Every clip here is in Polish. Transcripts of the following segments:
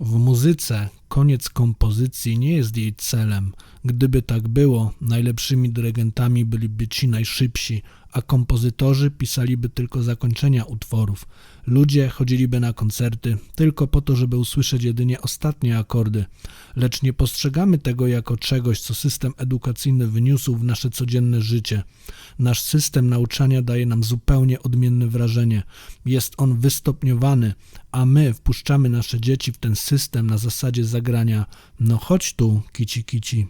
W muzyce koniec kompozycji nie jest jej celem. Gdyby tak było, najlepszymi dyrygentami byliby ci najszybsi, a kompozytorzy pisaliby tylko zakończenia utworów. Ludzie chodziliby na koncerty tylko po to, żeby usłyszeć jedynie ostatnie akordy, lecz nie postrzegamy tego jako czegoś, co system edukacyjny wyniósł w nasze codzienne życie. Nasz system nauczania daje nam zupełnie odmienne wrażenie. Jest on wystopniowany, a my wpuszczamy nasze dzieci w ten system na zasadzie zagrania no chodź tu, kici kici.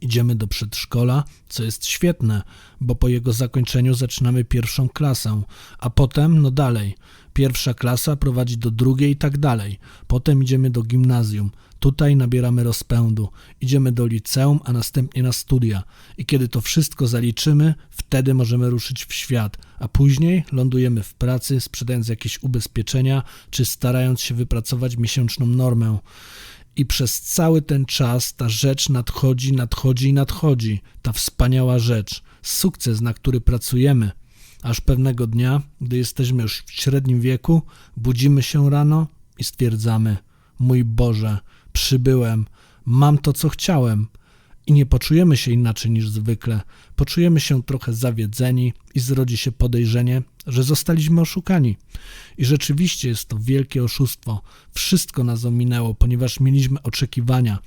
Idziemy do przedszkola, co jest świetne, bo po jego zakończeniu zaczynamy pierwszą klasę, a potem, no dalej. Pierwsza klasa prowadzi do drugiej i tak dalej. Potem idziemy do gimnazjum. Tutaj nabieramy rozpędu. Idziemy do liceum, a następnie na studia. I kiedy to wszystko zaliczymy, wtedy możemy ruszyć w świat, a później lądujemy w pracy, sprzedając jakieś ubezpieczenia, czy starając się wypracować miesięczną normę. I przez cały ten czas ta rzecz nadchodzi, nadchodzi i nadchodzi. Ta wspaniała rzecz, sukces, na który pracujemy. Aż pewnego dnia, gdy jesteśmy już w średnim wieku, budzimy się rano i stwierdzamy: Mój Boże, przybyłem, mam to, co chciałem. I nie poczujemy się inaczej niż zwykle. Poczujemy się trochę zawiedzeni i zrodzi się podejrzenie, że zostaliśmy oszukani. I rzeczywiście jest to wielkie oszustwo. Wszystko nas ominęło, ponieważ mieliśmy oczekiwania.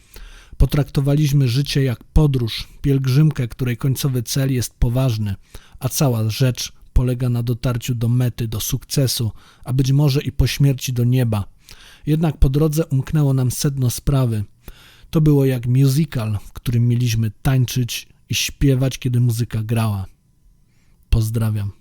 Potraktowaliśmy życie jak podróż, pielgrzymkę, której końcowy cel jest poważny, a cała rzecz polega na dotarciu do mety, do sukcesu, a być może i po śmierci do nieba. Jednak po drodze umknęło nam sedno sprawy. To było jak musical, w którym mieliśmy tańczyć i śpiewać, kiedy muzyka grała. Pozdrawiam.